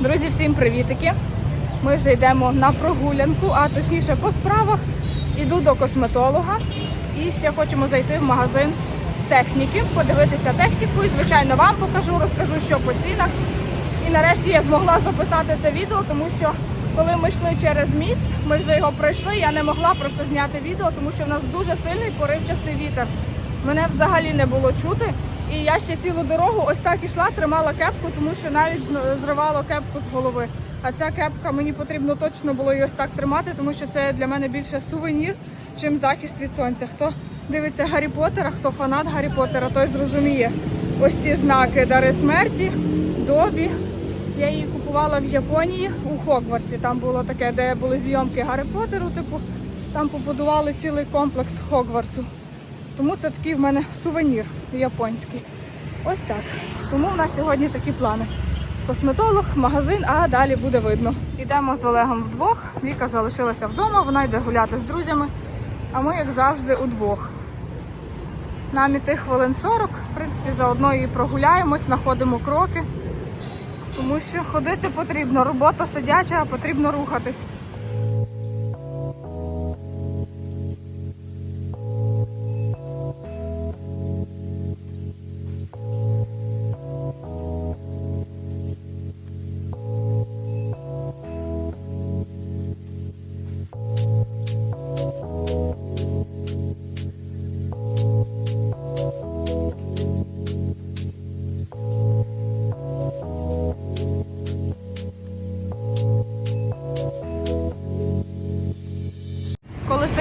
Друзі, всім привітики! Ми вже йдемо на прогулянку, а точніше по справах. Іду до косметолога і ще хочемо зайти в магазин техніки, подивитися техніку і, звичайно, вам покажу, розкажу, що по цінах. І нарешті я змогла записати це відео, тому що коли ми йшли через міст, ми вже його пройшли. Я не могла просто зняти відео, тому що в нас дуже сильний поривчастий вітер. Мене взагалі не було чути. І я ще цілу дорогу ось так ішла, тримала кепку, тому що навіть зривало кепку з голови. А ця кепка мені потрібно точно було її ось так тримати, тому що це для мене більше сувенір, чим захист від сонця. Хто дивиться Гаррі Поттера, хто фанат Гаррі Поттера, той зрозуміє ось ці знаки Дари смерті, добі. Я її купувала в Японії у Хогвартсі. Там було таке, де були зйомки Гаррі Поттеру, типу, там побудували цілий комплекс Хогвартсу. Тому це такий в мене сувенір японський. Ось так. Тому в нас сьогодні такі плани. Косметолог, магазин, а далі буде видно. Йдемо з Олегом вдвох. Віка залишилася вдома, вона йде гуляти з друзями. А ми, як завжди, удвох. Нам іти хвилин 40. В принципі, заодно і прогуляємось, знаходимо кроки. Тому що ходити потрібно. Робота сидяча, а потрібно рухатись.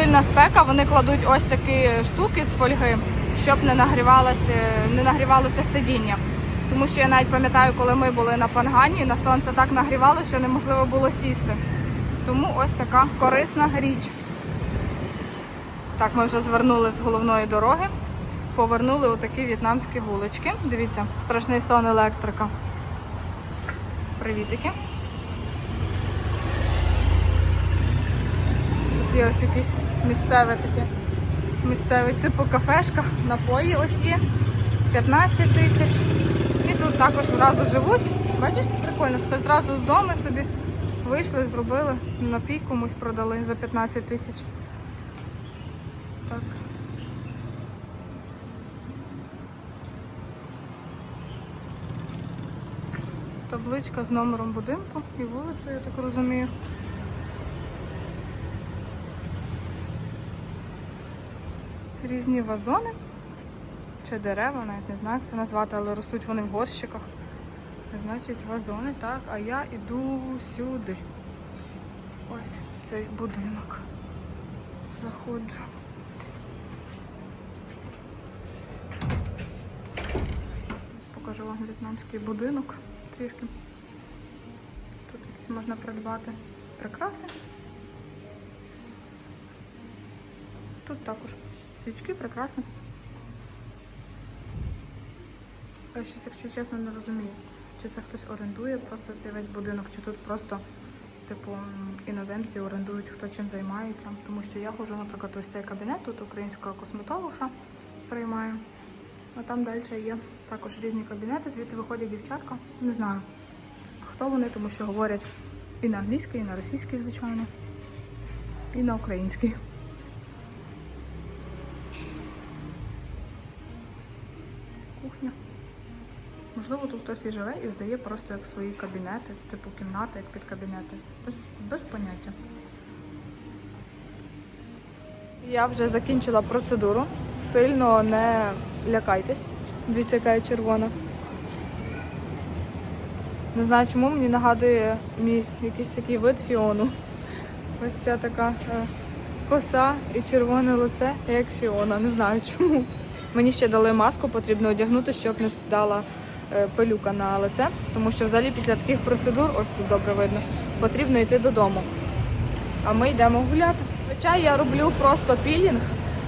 Сильна спека, вони кладуть ось такі штуки з фольги, щоб не нагрівалося, не нагрівалося сидіння. Тому що я навіть пам'ятаю, коли ми були на пангані, на сонце так нагрівало, що неможливо було сісти. Тому ось така корисна річ. Так, ми вже звернули з головної дороги, повернули у такі в'єтнамські вулички. Дивіться, страшний сон електрика. Привітики. Є ось якісь місцеве таке. Місцеве типу кафешка, напої ось є. 15 тисяч. І тут також зразу живуть. Бачиш, прикольно, хтось зразу з дому собі вийшли, зробили, напій комусь продали за 15 тисяч. Так. Табличка з номером будинку і вулицею, я так розумію. Різні вазони чи дерева, навіть не знаю, як це назвати, але ростуть вони в горщиках. Значить, вазони, так, а я йду сюди. Ось цей будинок. Заходжу. Покажу вам в'єтнамський будинок трішки. Тут якісь можна придбати прикраси. Тут також свічки, прикраси. Я щось, якщо чесно, не розумію, чи це хтось орендує просто цей весь будинок, чи тут просто, типу, іноземці орендують, хто чим займається. Тому що я ходжу, наприклад, ось цей кабінет, тут українського косметолога приймаю. А там далі є також різні кабінети, звідти виходять дівчатка. Не знаю, хто вони, тому що говорять і на англійській, і на російській, звичайно, і на українській. Можливо, тут хтось і живе і здає просто як свої кабінети, типу кімнати, як під кабінети. Без, без поняття. Я вже закінчила процедуру. Сильно не лякайтесь. Дивіться, яка я червона. Не знаю, чому мені нагадує мій якийсь такий вид фіону. Ось ця така е, коса і червоне лице, як фіона. Не знаю чому. Мені ще дали маску, потрібно одягнути, щоб не сідала пилюка на лице, тому що взагалі після таких процедур, ось тут добре видно, потрібно йти додому. А ми йдемо гуляти. Зазвичай я роблю просто пілінг.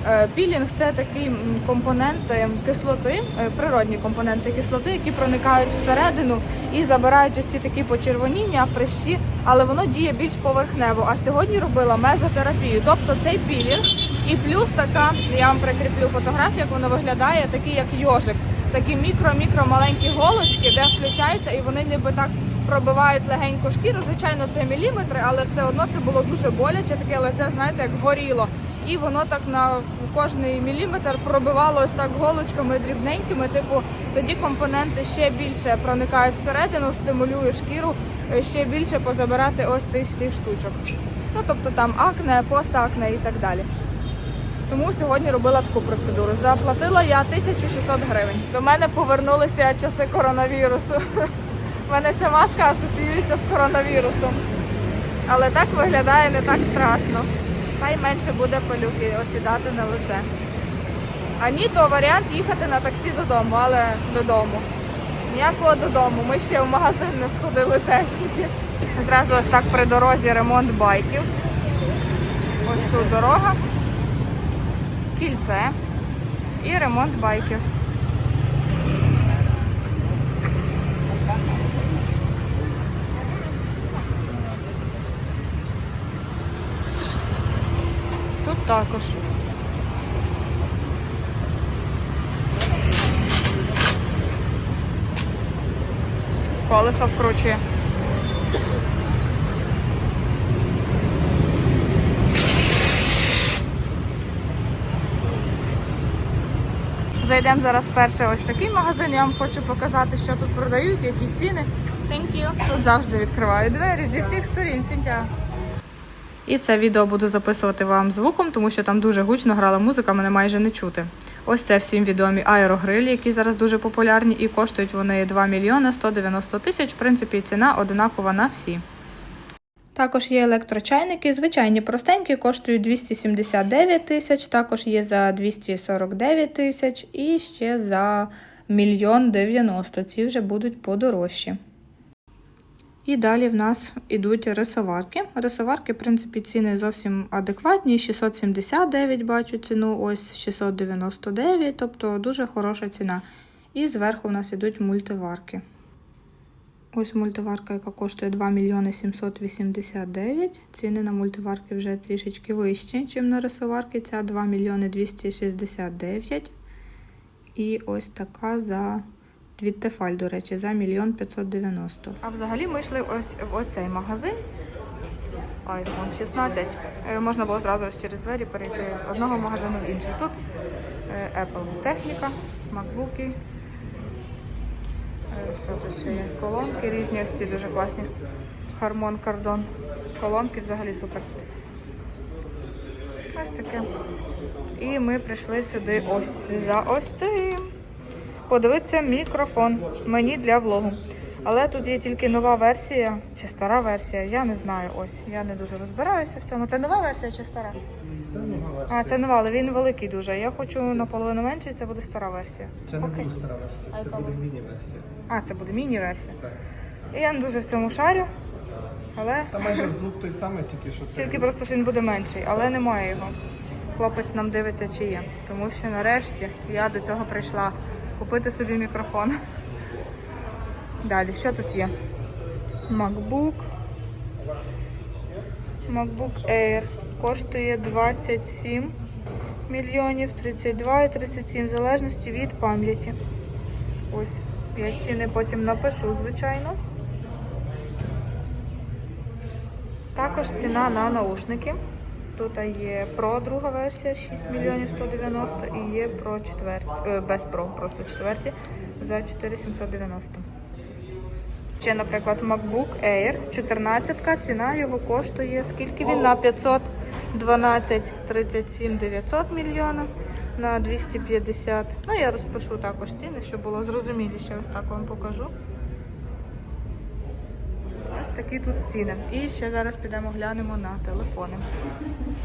Е, Пілінг це такий м, компоненти кислоти, е, природні компоненти кислоти, які проникають всередину і забирають ось ці такі почервоніння, прищі, але воно діє більш поверхнево. А сьогодні робила мезотерапію, тобто цей пілінг і плюс така, я вам прикріплю фотографію, як воно виглядає, такий як йожик. Такі мікро-мікро маленькі голочки, де включаються, і вони ніби так пробивають легеньку шкіру. Звичайно, це міліметри, але все одно це було дуже боляче, таке лице, знаєте, як горіло. І воно так на кожний міліметр пробивало ось так голочками дрібненькими. Типу, тоді компоненти ще більше проникають всередину, стимулює шкіру е, ще більше позабирати ось цих всіх штучок. Ну тобто там акне, постакне і так далі. Тому сьогодні робила таку процедуру. Заплатила я 1600 гривень. До мене повернулися часи коронавірусу. У мене ця маска асоціюється з коронавірусом. Але так виглядає не так страшно. Хай менше буде пилюки осідати на лице. А ні, то варіант їхати на таксі додому, але додому. Ніякого додому. Ми ще в магазин не сходили техніки. Одразу ось так при дорозі ремонт байків. Ось тут дорога кільце і ремонт байків. Тут також. Колесо вкручує. Зайдемо зараз перше ось такий магазин. Я вам хочу показати, що тут продають, які ціни. Thank you. Тут завжди відкривають двері зі всіх сторін. Сінтя. І це відео буду записувати вам звуком, тому що там дуже гучно грала музика, мене майже не чути. Ось це всім відомі аерогрилі, які зараз дуже популярні, і коштують вони 2 мільйони 190 тисяч. В принципі, ціна одинакова на всі. Також є електрочайники, звичайні простенькі, коштують 279 тисяч, також є за 249 тисяч і ще за мільйон 90. Ці вже будуть подорожчі. І далі в нас ідуть рисоварки. Рисоварки, в принципі, ціни зовсім адекватні. 679 бачу ціну, ось 699, тобто дуже хороша ціна. І зверху в нас ідуть мультиварки. Ось мультиварка, яка коштує 2 мільйони 789. Ціни на мультиварки вже трішечки вищі, ніж на рисоварки. Ця 2 мільйони 269. І ось така за від Тефаль, до речі, за мільйон 590. А взагалі ми йшли ось в оцей магазин. iPhone 16. Е, Можна було зразу через двері перейти з одного магазину в інший. Тут е, Apple техніка, MacBook. Що тут ще є? Колонки різні, ось ці дуже класні. Harmon Kardon. Колонки взагалі супер. Ось таке. І ми прийшли сюди ось за ось цим. Подивитися мікрофон. Мені для влогу. Але тут є тільки нова версія чи стара версія. Я не знаю. Ось. Я не дуже розбираюся в цьому. Це нова версія чи стара? Це нова версія. А, це нова, але він великий дуже. Я хочу наполовину менший, це буде стара версія. Це не Окей. буде стара версія, це буде міні-версія. А, це буде міні-версія. Так. І я не дуже в цьому шарю, але Та майже звук той самий, тільки що це. тільки просто що він буде менший, але немає його. Хлопець нам дивиться, чи є. Тому що нарешті я до цього прийшла купити собі мікрофон. Далі, що тут є? MacBook. MacBook Air коштує 27 мільйонів, 32 і 37, в залежності від пам'яті. Ось, я ціни потім напишу, звичайно. Також ціна на наушники. Тут є Pro друга версія 6 мільйонів 190 і є Pro четверті, е, без Pro, просто четверті за 4790. Ще, наприклад, MacBook Air 14, ціна його коштує, скільки він на 512, 37 900 мільйона на 250. Ну, я розпишу також ціни, щоб було зрозуміліше, ось так вам покажу. Ось такі тут ціни. І ще зараз підемо глянемо на телефони.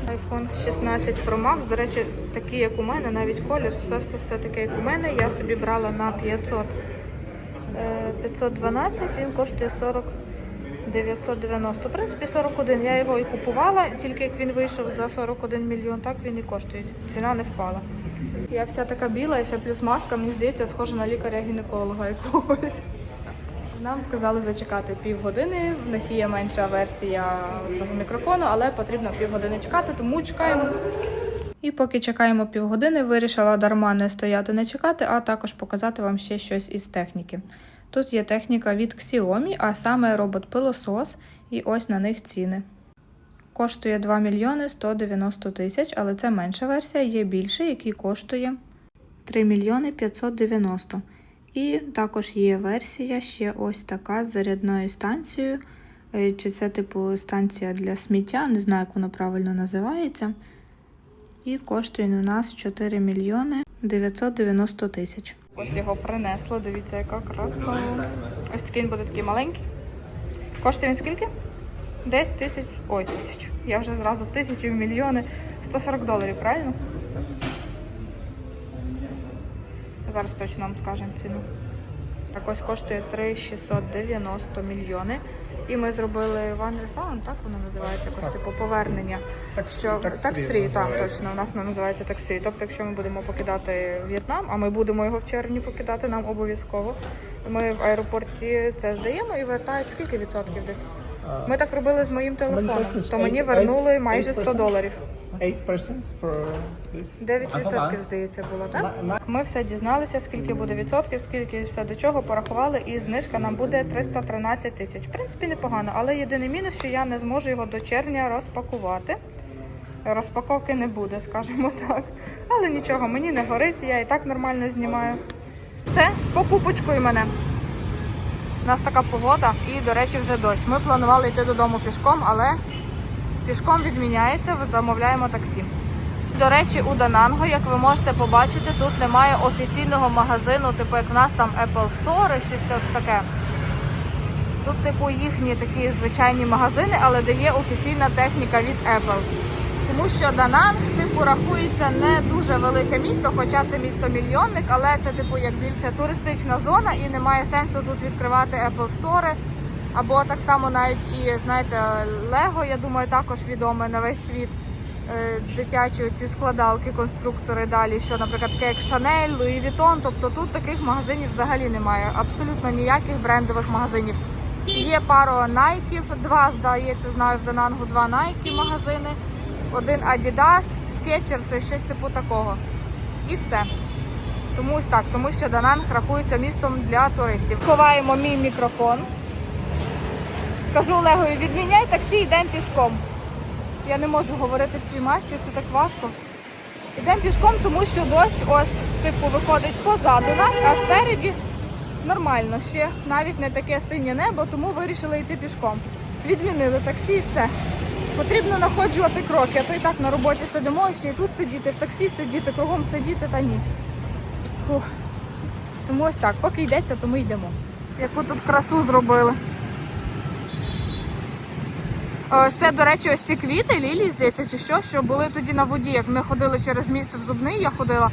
iPhone 16 Pro Max, до речі, такий, як у мене, навіть колір, все все все таке, як у мене. Я собі брала на 500. Е, 512, він коштує 40 990. В принципі, 41. Я його і купувала, тільки як він вийшов за 41 мільйон, так він і коштує. Ціна не впала. Я вся така біла, ще плюс маска, мені здається, схожа на лікаря-гінеколога якогось. Нам сказали зачекати півгодини. В них є менша версія цього мікрофону, але потрібно півгодини чекати, тому чекаємо. І поки чекаємо півгодини, вирішила дарма не стояти, не чекати, а також показати вам ще щось із техніки. Тут є техніка від Xiaomi, а саме робот-пилосос, і ось на них ціни. Коштує 2 мільйони 190 тисяч, але це менша версія, є більше, який коштує 3 мільйони 590. І також є версія ще ось така з зарядною станцією. Е, Чи це типу станція для сміття, не знаю, як воно правильно називається. І коштує у нас 4 мільйони 990 тисяч. Ось його принесло, дивіться, яка краса. Ось такий він буде такий маленький. Коштує він скільки? 10 тисяч. Ой, тисячу. Я вже зразу в тисячу, в мільйони. 140 доларів, правильно? Зараз точно вам скажемо ціну. Так ось коштує 3,690 мільйони. І ми зробили One Refund, так воно називається, якось типу повернення. Так, Що так фрі таксфрі, так, точно, у нас не називається таксі. Тобто, якщо ми будемо покидати В'єтнам, а ми будемо його в червні покидати, нам обов'язково. Ми в аеропорті це здаємо і вертають скільки відсотків десь. Ми так робили з моїм телефоном, то мені вернули майже 100 доларів. 8% for this? 9% здається було, так? Ми все дізналися, скільки буде відсотків, скільки все до чого порахували, і знижка нам буде 313 тисяч. В принципі, непогано, але єдиний мінус, що я не зможу його до червня розпакувати. Розпаковки не буде, скажімо так. Але нічого, мені не горить, я і так нормально знімаю. Все, з покупочкою мене. У нас така погода і, до речі, вже дощ. Ми планували йти додому пішком, але пішком відміняється, замовляємо таксі. До речі, у Дананго, як ви можете побачити, тут немає офіційного магазину, типу як в нас там Apple Store щось таке. Тут, типу, їхні такі звичайні магазини, але де є офіційна техніка від Apple. Тому що Дананг, типу, рахується не дуже велике місто, хоча це місто мільйонник, але це типу як більше туристична зона і немає сенсу тут відкривати Apple Store. Або так само навіть і знаєте, Lego, я думаю, також відоме на весь світ. Е, Дитячі ці складалки, конструктори далі, що, наприклад, таке як Chanel, Louis Vuitton, тобто тут таких магазинів взагалі немає. Абсолютно ніяких брендових магазинів. Є пару Nike, два, здається, знаю в Данангу два Nike магазини, один Adidas, Skechers, щось типу такого. І все. Тому ось так, тому що Дананг рахується містом для туристів. Ховаємо мій мікрофон. Кажу Олегові, відміняй таксі, йдемо пішком. Я не можу говорити в цій масці, це так важко. Йдемо пішком, тому що дощ ось, типу, виходить позаду нас, а спереді нормально ще. Навіть не таке синє небо, тому вирішили йти пішком. Відмінили таксі і все. Потрібно находжувати кроки, а то і так на роботі сидимо, ще і тут сидіти, в таксі сидіти, кругом сидіти, та ні. Фух. Тому ось так, поки йдеться, то ми йдемо. Яку тут красу зробили. Це, до речі, ось ці квіти, лілії, здається, чи що, що були тоді на воді. Як ми ходили через міст в Зубний, я ходила.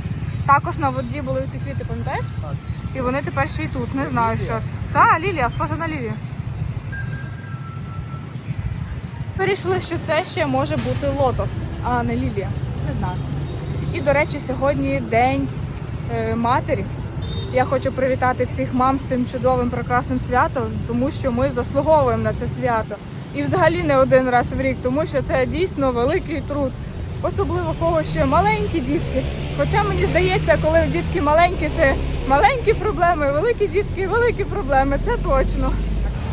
Також на воді були ці квіти, пам'ятаєш? Так. І вони тепер ще й тут. Не знаю, що. це. Та, лілія, схожа на лілію. Вирішили, що це ще може бути лотос, а не лілія. Не знаю. І, до речі, сьогодні день е, матері. Я хочу привітати всіх мам з цим чудовим прекрасним святом, тому що ми заслуговуємо на це свято. І взагалі не один раз в рік, тому що це дійсно великий труд. Особливо кого ще маленькі дітки. Хоча мені здається, коли дітки маленькі, це маленькі проблеми, великі дітки, великі проблеми, це точно.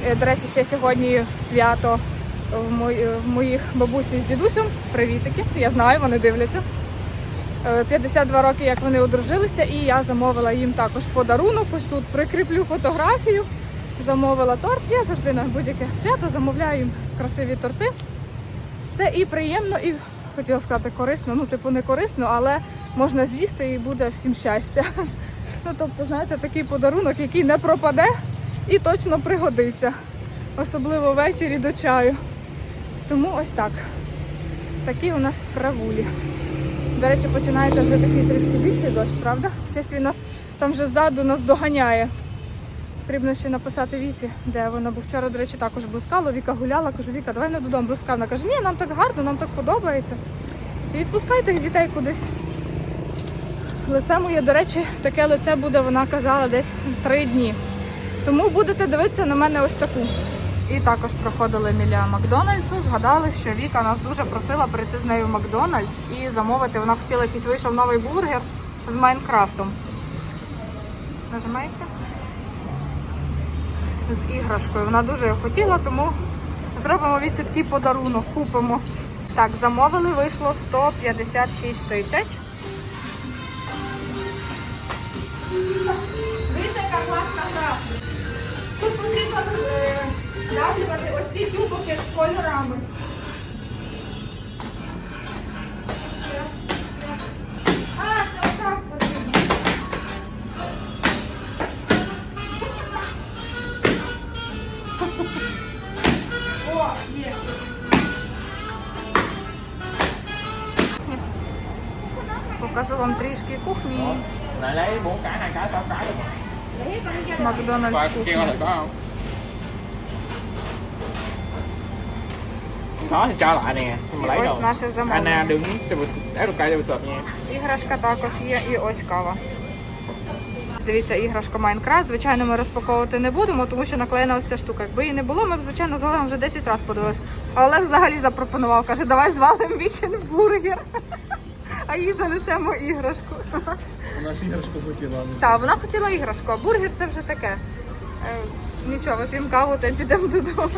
Е, До речі, ще сьогодні свято в, моїх бабусі з дідусем. Привітики. Я знаю, вони дивляться. Е, 52 роки, як вони одружилися, і я замовила їм також подарунок. Ось тут прикріплю фотографію. Замовила торт. Я завжди на будь-яке свято замовляю їм красиві торти. Це і приємно, і хотіла сказати корисно. Ну, типу, не корисно, але можна з'їсти і буде всім щастя. Ну, тобто, знаєте, такий подарунок, який не пропаде і точно пригодиться. Особливо ввечері до чаю. Тому ось так. Такі у нас справулі. До речі, починається вже такий трішки більший дощ, правда? Щось він нас там вже ззаду нас доганяє. Потрібно ще написати Віці, де вона, бо вчора, до речі, також блискало. Віка гуляла, кажу, Віка, давай не додому блискав. Вона каже, ні, нам так гарно, нам так подобається. І відпускайте дітей кудись. Лице моє, до речі, таке лице буде, вона казала, десь три дні. Тому будете дивитися на мене ось таку. І також проходили біля Макдональдсу, згадали, що Віка нас дуже просила прийти з нею в Макдональдс і замовити. Вона хотіла якийсь вийшов новий бургер з Майнкрафтом. Нажимається? З іграшкою. Вона дуже його хотіла, тому зробимо від подарунок, купимо. Так, замовили, вийшло 156 тисяч. Дивіться, яка класна гра. Тут потрібно е, вдавлювати ось ці тюбики з кольорами. О, є. Покажу вам трішки кухні. lại lấy bốn cái hai cái sáu cái được rồi Макдональдс coi кухні. kia coi thử có không có thì cho lại nè nhưng mà lấy Ось rồi наше замовлення. Anna đứng cho vừa để được cây cho vừa sợp nha Іграшка також є і ось кава. Дивіться, іграшка Майнкрафт. Звичайно, ми розпаковувати не будемо, тому що наклеєна ось ця штука. Якби її не було, ми б, звичайно, з Олегом вже 10 разів подивилися. А Олег взагалі запропонував, каже, давай звалимо вікін бургер. А їй занесемо іграшку. Вона ж іграшку хотіла. Так, вона хотіла іграшку, а бургер це вже таке. Е, нічого, вип'ємо каву та підемо додому.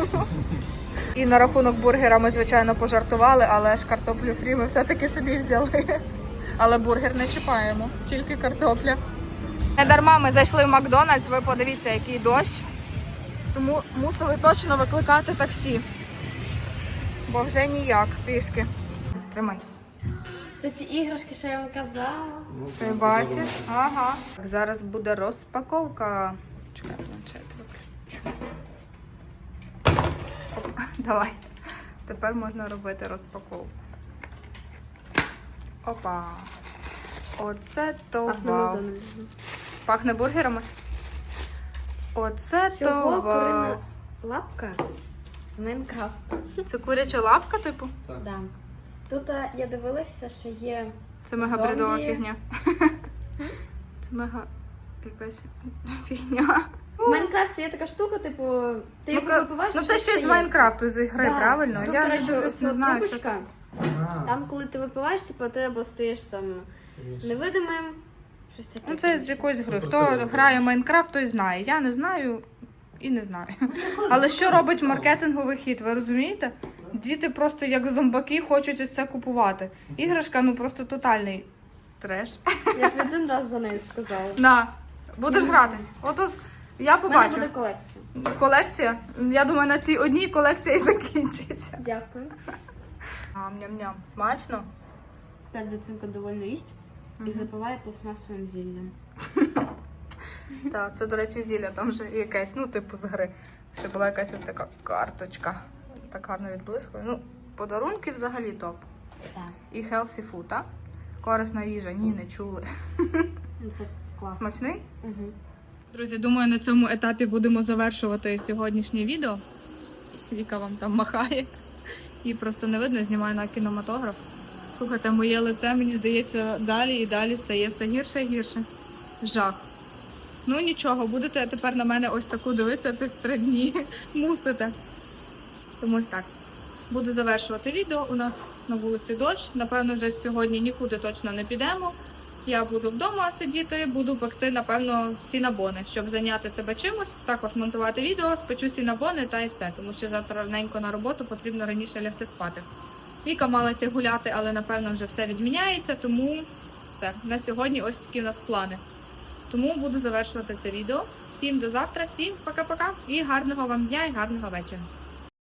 І на рахунок бургера ми, звичайно, пожартували, але ж картоплю фрі ми все-таки собі взяли. Але бургер не чіпаємо, тільки картопля. Не дарма ми зайшли в Макдональдс, ви подивіться, який дощ. Тому мусили точно викликати таксі. Бо вже ніяк, пішки. Стримай. Це ті іграшки, що я вам казала. Ти бачиш? Ага. Так, зараз буде розпаковка. Чекай, планшет виключу. Оп, давай. Тепер можна робити розпаковку. Опа. Оце то вау. Пахне бургерами. Оце то вау. курина лапка з Майнкрафту. Це куряча лапка, типу? Да. Тут а, я дивилася, що є Це мега бредова фігня. Це мега якась фігня. в Майнкрафті є така штука, типу, ти його Ну, ка- випиваєш. ну це щось щось з. Майнкрафту, з ігри, Да. правильно? Тут, Я не, ось не знаю, що трубочка. Там, коли ти випиваєш, типу, ти або стаєш там невидимим, щось таке. Ну, це з якоїсь гри. Хто грає в Майнкрафт, той знає. Я не знаю і не знаю. Але що робить маркетинговий хід, ви розумієте? Діти просто як зомбаки хочуть ось це купувати. Іграшка, ну просто тотальний треш. Я тобі один раз за нею сказала. На, будеш гратись. Ото з- я У мене буде колекція. Колекція. Я думаю, на цій одній колекція і закінчиться. Дякую. Ням-ням. Смачно? Так дитинка довольно їсть і запиває пластмасовим зіллям. Так, це, до речі, зілля там вже якесь, ну, типу, з гри. Ще була якась от така карточка. Так гарно відблискує. Ну, подарунки взагалі топ. Так. І healthy food, так? Корисна їжа, ні, не чули. Ну, Це класно. Смачний? Угу. Друзі, думаю, на цьому етапі будемо завершувати сьогоднішнє відео. Віка вам там махає. Її просто не видно, знімаю на кінематограф. Слухайте, моє лице, мені здається, далі і далі стає все гірше і гірше. Жах. Ну нічого, будете тепер на мене ось таку дивитися цих три дні. Мусите. Тому ось так. Буду завершувати відео. У нас на вулиці дощ. Напевно, вже сьогодні нікуди точно не підемо. Я буду вдома сидіти, буду пекти, напевно, сінабони, щоб зайняти себе чимось, також монтувати відео, спечу сінабони та і все, тому що завтра раненько на роботу потрібно раніше лягти спати. Віка мала йти гуляти, але напевно вже все відміняється, тому все. На сьогодні ось такі у нас плани. Тому буду завершувати це відео. Всім до завтра, всім пока-пока і гарного вам дня і гарного вечора.